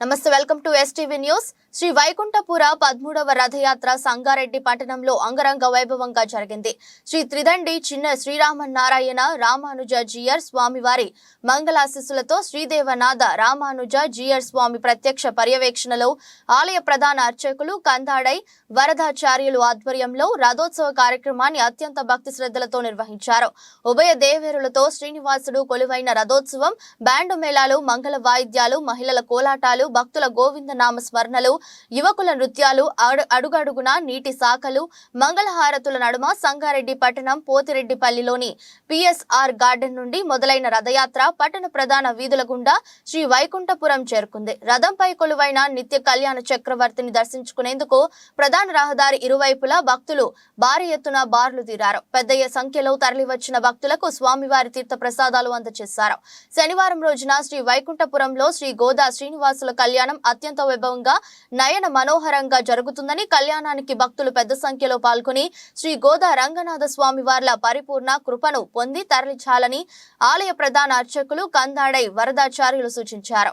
నమస్తే welcome to STV news. Shri Vaikunthapura పదమూడవ రథయాత్ర సంగారెడ్డి పట్టణంలో అంగరంగ వైభవంగా జరిగింది. శ్రీ త్రిదండి చిన్న శ్రీరామనారాయణ రామానుజ జియర్ స్వామివారి మంగళాశిస్సులతో శ్రీదేవనాథ రామానుజ జియర్ స్వామి ప్రత్యక్ష పర్యవేక్షణలో ఆలయ ప్రధాన అర్చకులు కందాడై వరదాచార్యులు ఆధ్వర్యంలో రథోత్సవ కార్యక్రమాన్ని అత్యంత భక్తి శ్రద్ధలతో నిర్వహించారు. ఉభయ దేవేరులతో శ్రీనివాసుడు కొలువైన రథోత్సవం బ్యాండు మేళాలు మంగళ వాయిద్యాలు మహిళల కోలాటాలు భక్తుల గోవింద నామ స్మరణలు యువకుల నృత్యాలు అడుగడుగున నీటి శాఖలు మంగళహారతుల నడుమ సంగారెడ్డి పట్టణం పోతిరెడ్డిపల్లిలోని పిఎస్ఆర్ గార్డెన్ నుండి మొదలైన రథయాత్ర పట్టణ ప్రధాన వీధుల గుండా శ్రీ వైకుంఠపురం చేరుకుంది. రథంపై కొలువైన నిత్య కళ్యాణ చక్రవర్తిని దర్శించుకునేందుకు ప్రధాన రహదారి ఇరువైపులా భక్తులు భారీ ఎత్తున బార్లు తీరారు. పెద్ద సంఖ్యలో తరలివచ్చిన భక్తులకు స్వామివారి తీర్థ ప్రసాదాలు అందజేశారు శనివారం రోజున శ్రీ వైకుంఠపురంలో శ్రీ గోదా శ్రీనివాసుల కళ్యాణం అత్యంత వైభవంగా నయన మనోహరంగా జరుగుతుందని కళ్యాణానికి భక్తులు పెద్ద సంఖ్యలో పాల్గొని శ్రీ గోదా రంగనాథ స్వామి వార్ల పరిపూర్ణ కృపను పొంది తరలించాలని ఆలయ ప్రధాన అర్చకులు కందాడై వరదాచార్యులు సూచించారు.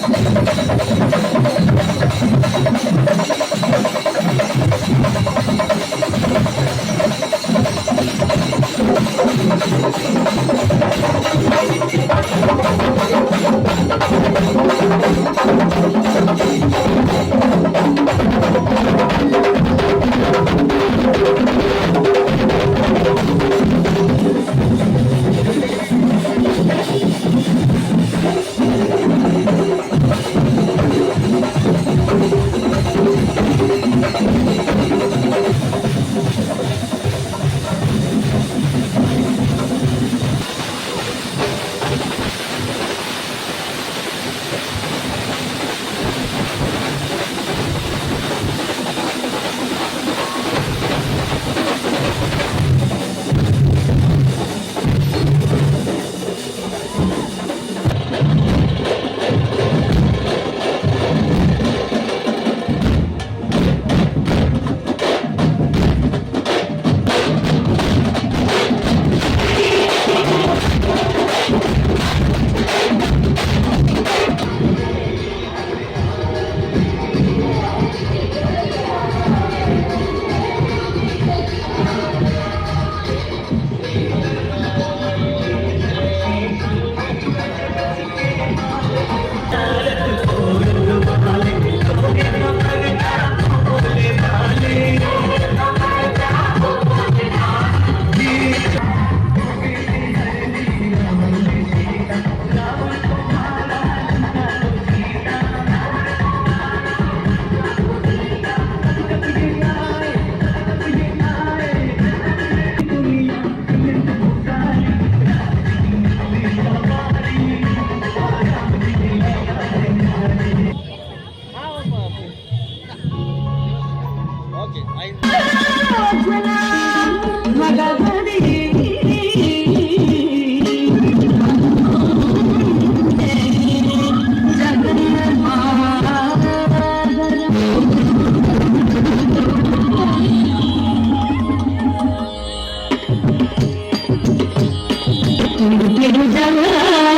ఎదుజల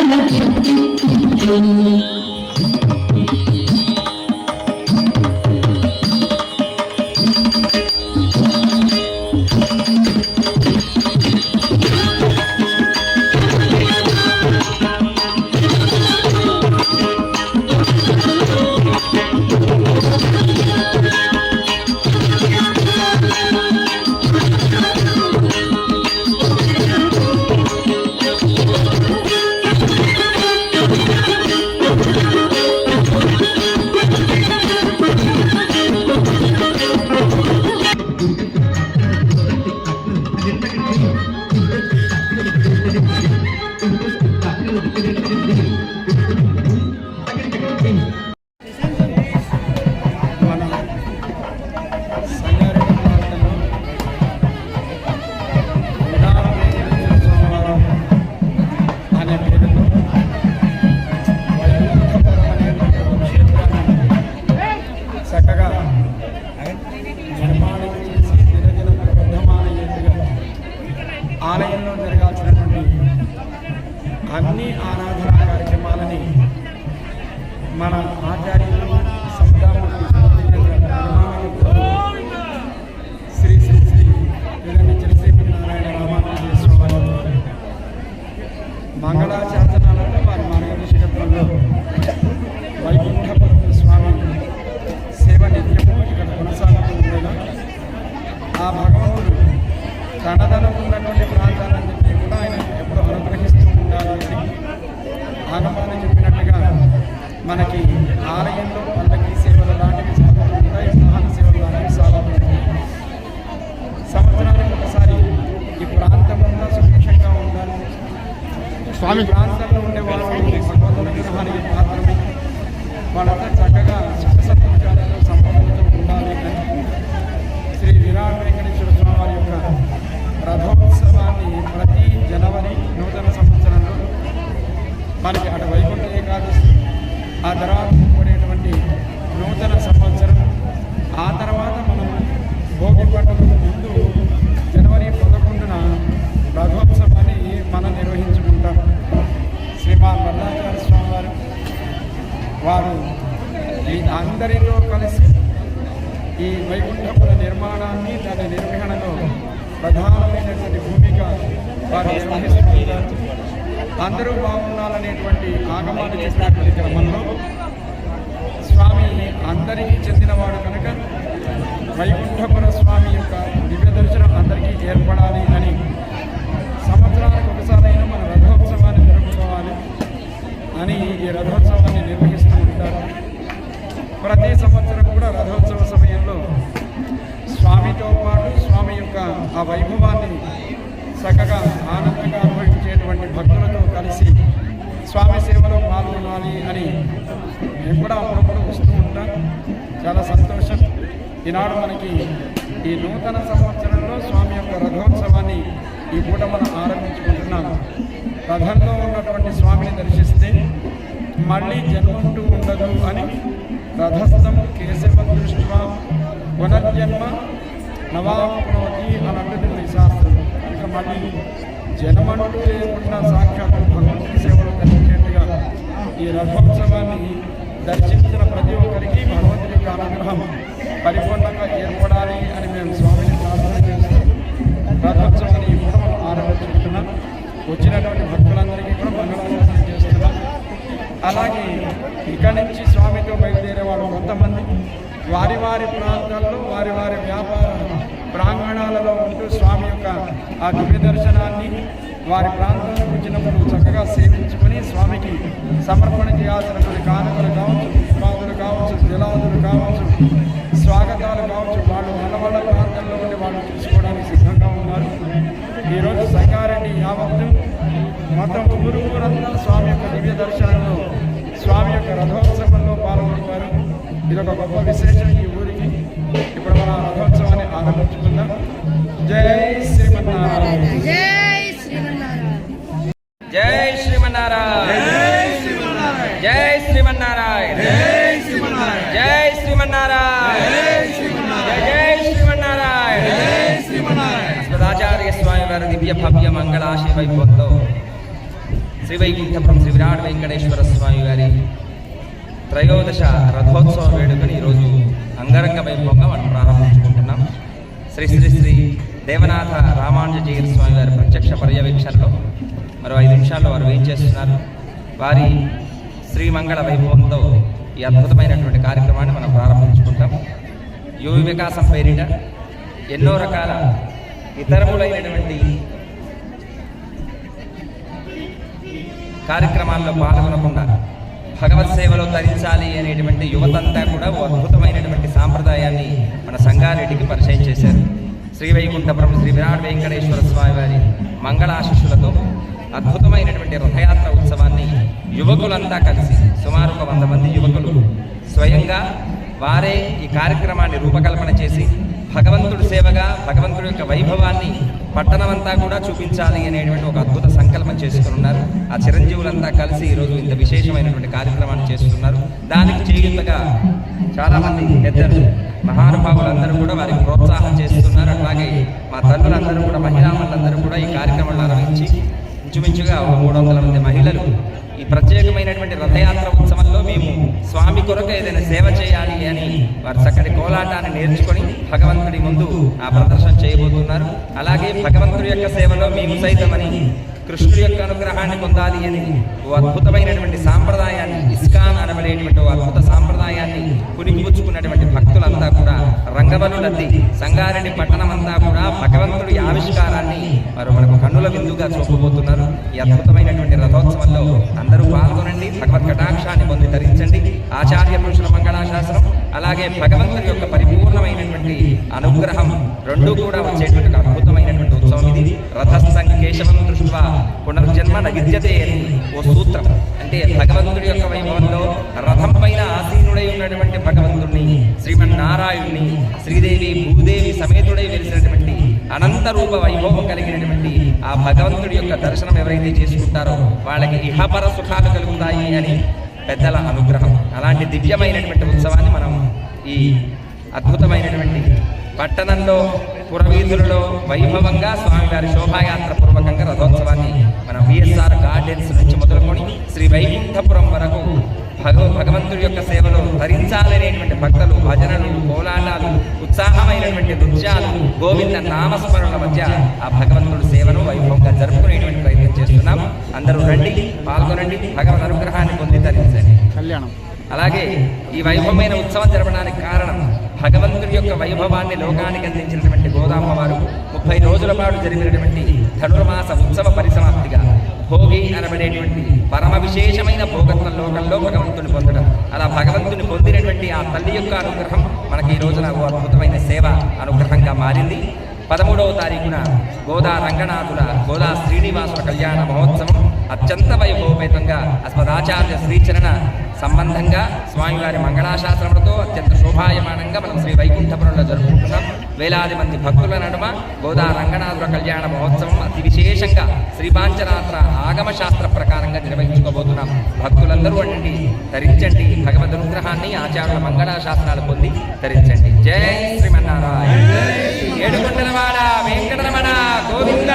నక్షత్రం ఆలయంలో జరగాల్సినటువంటి అన్ని ఆరాధన కార్యక్రమాలని మన ఆచార్యులు మంగళ అందరికీ చెందినవాడు కనుక వైకుంఠపుర స్వామి యొక్క దివ్య దర్శనం అందరికీ ఏర్పడాలి అని సంవత్సరానికి ఒకసారైనా మన రథోత్సవాన్ని జరుపుకోవాలి అని ఈ రథోత్సవాన్ని నిర్వహిస్తూ ఉంటారు. ప్రతి సంవత్సరం కూడా రథోత్సవ సమయంలో స్వామితో పాటు స్వామి యొక్క ఆ వైభవాన్ని చక్కగా ఆనందంగా అనుభవించేటువంటి భక్తులతో కలిసి స్వామి సేవలో పాల్గొనాలి అని మేము కూడా అప్పుడప్పుడు వస్తూ చాలా సంతోషం. ఈనాడు మనకి ఈ నూతన సంవత్సరంలో స్వామి యొక్క రథోత్సవాన్ని ఈ పూట మనం ఆరంభించుకుంటున్నాము రథంలో ఉన్నటువంటి స్వామిని దర్శిస్తే మళ్ళీ జన్మంటూ ఉండదు అని రథస్థం కేశవ దృష్ట్యా పునర్జన్మ నవాప్నోతి అని అంటుంది శాస్త్రం. ఇక మళ్ళీ జన్మంటూ లేకుండా సాక్షాత్ భగవంతుని సేవలు కలిగేట్టుగా ఈ రథోత్సవాన్ని దర్శించిన ప్రతి ఒక్కరికి భగవంతుడి యొక్క అనుగ్రహం పరిపూర్ణంగా ఏర్పడాలి అని మేము స్వామిని ప్రార్థన చేస్తూ రథోత్సవాన్ని ఇప్పుడు ఆరంభించుకుంటున్నాం వచ్చినటువంటి భక్తులందరికీ కూడా మంగళాశాసనం చేస్తున్నాం. అలాగే ఇక్కడి నుంచి స్వామితో బయలుదేరే వాళ్ళు కొంతమంది వారి వారి ప్రాంతాల్లో వారి వారి వ్యాపార ప్రాంగణాలలో ఉంటూ స్వామి యొక్క ఆ దివ్య దర్శనాన్ని వారి ప్రాంతంలో వచ్చినప్పుడు చక్కగా సేవించుకొని స్వామికి సమర్పణ చేయాల్సినటువంటి కానుకలు కావచ్చు. కావచ్చు జలాదులు కావచ్చు స్వాగతాలు కావచ్చు. వాళ్ళు వాళ్ళ ప్రాంతంలో ఉండి వాళ్ళు చూసుకోవడానికి సిద్ధంగా ఉన్నారు. ఈరోజు సంగారెడ్డి యావత్తు మొత్తం ఊరు ఊరంతా స్వామి యొక్క దివ్య దర్శనంలో స్వామి యొక్క రథోత్సవంలో పాల్గొంటారు. ఇది ఒక గొప్ప విశేషం ఈ ఊరికి. ఇప్పుడు మన రథోత్సవాన్ని ఆరంభించుకుందాం. జై శ్రీమన్నారాయణ. అస్మదాచార్య దివ్య భవ్య మంగళాశి వైభవంతో శ్రీ వైకుంఠపురం శ్రీ విరాట్ వెంకటేశ్వర స్వామి గారి త్రయోదశ రథోత్సవ వేడుకని ఈరోజు అంగరంగ వైభవంగా మనం ప్రారంభించుకుంటున్నాం. శ్రీ శ్రీ శ్రీ దేవనాథ రామానుజీర స్వామి వారి ప్రత్యక్ష పర్యవేక్షణలో మరో ఐదు నిమిషాల్లో వారు వేయించేస్తున్నారు చేస్తున్నారు. వారి శ్రీమంగళ వైభవంతో ఈ అద్భుతమైనటువంటి కార్యక్రమాన్ని మనం ప్రారంభించుకుంటాం. యువ వికాసం పేరిట ఎన్నో రకాల ఇతరములైనటువంటి కార్యక్రమాల్లో పాల్గొనకుండా భగవత్ సేవలో తరించాలి అనేటువంటి యువతంతా కూడా ఓ అద్భుతమైనటువంటి సాంప్రదాయాన్ని మన సంగారెడ్డికి పరిచయం చేశారు. శ్రీ వైకుంఠపురం శ్రీ విరాట్ వెంకటేశ్వర స్వామి వారి మంగళాశిష్యులతో అద్భుతమైనటువంటి రథయాత్ర ఉత్సవాన్ని యువకులంతా కలిసి సుమారు ఒక వంద మంది యువకులు స్వయంగా వారే ఈ కార్యక్రమాన్ని రూపకల్పన చేసి భగవంతుడి సేవగా భగవంతుడి యొక్క వైభవాన్ని పట్టణమంతా కూడా చూపించాలి అనేటువంటి ఒక అద్భుత సంకల్పం చేసుకుని ఉన్నారు. ఆ చిరంజీవులంతా కలిసి ఈరోజు ఇంత విశేషమైనటువంటి కార్యక్రమాన్ని చేస్తున్నారు. దానికి చేయుతగా చాలామంది పెద్దలు మహానుభావులందరూ కూడా వారికి ప్రోత్సాహం చేస్తున్నారు. అట్లాగే మా తల్లులందరూ కూడా మహిళామణులందరూ కూడా ఈ కార్యక్రమాన్ని ఆరంభించి ఇంచుమించుగా ఒక మూడు వందల మంది మహిళలు ఈ ప్రత్యేకమైనటువంటి రథయాత్ర ఉత్సవంలో మేము స్వామి కొరకు ఏదైనా సేవ చేయాలి అని వారు చక్కటి కోలాటాన్ని నేర్చుకొని భగవంతుడి ముందు ఆ ప్రదర్శన చేయబోతున్నారు. అలాగే భగవంతుడి యొక్క సేవలో మేము సైతమని కృష్ణుడి యొక్క అనుగ్రహాన్ని పొందాలి అని ఓ అద్భుతమైనటువంటి సాంప్రదాయాన్ని ఇస్కాన్ అనబడేటువంటి ఓ అద్భుత సాంప్రదాయాన్ని పునిపుచ్చుకున్నటువంటి భక్తులంతా కూడా రంగవల్లులద్ది సంగారెడ్డి పట్టణం అంతా కూడా భగవంతుడి ఆవిష్కారాన్ని వారు మనకు కన్నుల విందుగా చూపబోతున్నారు. ఈ అద్భుతమైనటువంటి రథోత్సవంలో అందరూ పాల్గొనండి భగవత్ కటాక్షాన్ని పొంది ధరించండి ఆచార్య పురుషుల మంగళాశాస్త్రం అలాగే భగవంతుడి యొక్క పరిపూర్ణమైనటువంటి అనుగ్రహం రెండూ కూడా వచ్చేటువంటి అద్భుతం అద్భుతమైనటువంటి ఉత్సవం ఇది రథస్థం కేశవం పునర్జన్మ నగిద్యతే అని ఓ సూత్రం. అంటే భగవంతుడి యొక్క వైభవంలో రథం పైన ఆసీనుడై ఉన్నటువంటి భగవంతుడిని శ్రీమన్నారాయణుని శ్రీదేవి భూదేవి సమేతుడై వెలిసినటువంటి అనంత రూప వైభవం కలిగినటువంటి ఆ భగవంతుడి యొక్క దర్శనం ఎవరైతే చేసుకుంటారో వాళ్ళకి ఇహపర సుఖాలు కలుగుతాయి అని పెద్దల అనుగ్రహం. అలాంటి దివ్యమైనటువంటి ఉత్సవాన్ని మనం ఈ అద్భుతమైనటువంటి పట్టణంలో పురవీధులలో వైభవంగా స్వామివారి శోభాయాత్ర పూర్వకంగా రథోత్సవాన్ని మన విఎస్ఆర్ గార్డెన్స్ నుంచి మొదలుకొని శ్రీ వైకుంఠపురం వరకు భగవ భగవంతుడి యొక్క సేవలో ధరించాలనేటువంటి భక్తులు భజనలు కోలాటాలు ఉత్సాహమైనటువంటి నృత్యాలు గోవింద నామస్మరణల మధ్య ఆ భగవంతుడి సేవను వైభవంగా జరుపుకునేటువంటి ప్రయత్నం చేస్తున్నాం. అందరూ రండి పాల్గొనండి భగవద్ అనుగ్రహాన్ని పొంది ధరించండి కళ్యాణం. అలాగే ఈ వైభవమైన ఉత్సవం జరపడానికి కారణం భగవంతుడి యొక్క వైభవాన్ని లోకానికి అందించినటువంటి గోదామ్మ వారు ముప్పై రోజుల పాటు జరిగినటువంటి ధనుర్మాస ఉత్సవ పరిసమాప్తిగా భోగి అనబడేటువంటి పరమ విశేషమైన భోగత్వ లోకంలో భగవంతుని పొందడం. అలా భగవంతుని పొందినటువంటి ఆ తల్లి యొక్క అనుగ్రహం మనకి ఈ రోజున ఓ అద్భుతమైన సేవ అనుగ్రహంగా మారింది. పదమూడవ తారీఖున గోదా రంగనాథుల గోదా శ్రీనివాసుల కళ్యాణ మహోత్సవం అత్యంత వైభవపేతంగా అస్మదాచార్య శ్రీచరణ సంబంధంగా స్వామివారి మంగళాశాసనములతో అత్యంత శోభాయమానంగా మనం శ్రీ వైకుంఠపురంలో జరుపుకుంటున్నాం. వేలాది మంది భక్తుల నడుమ గోదా రంగనాథుల కళ్యాణ మహోత్సవం అతి విశేషంగా శ్రీపాంచరాత్ర ఆగమ శాస్త్ర ప్రకారంగా నిర్వహించుకోబోతున్నాం. భక్తులందరూ అండి ధరించండి భగవద్ అనుగ్రహాన్ని ఆచార్యుల మంగళాశాసనాలు పొంది ధరించండి జై శ్రీమన్నారాయణ. ఏడుకొండలవాడ వెంకటరమణ గోవింద.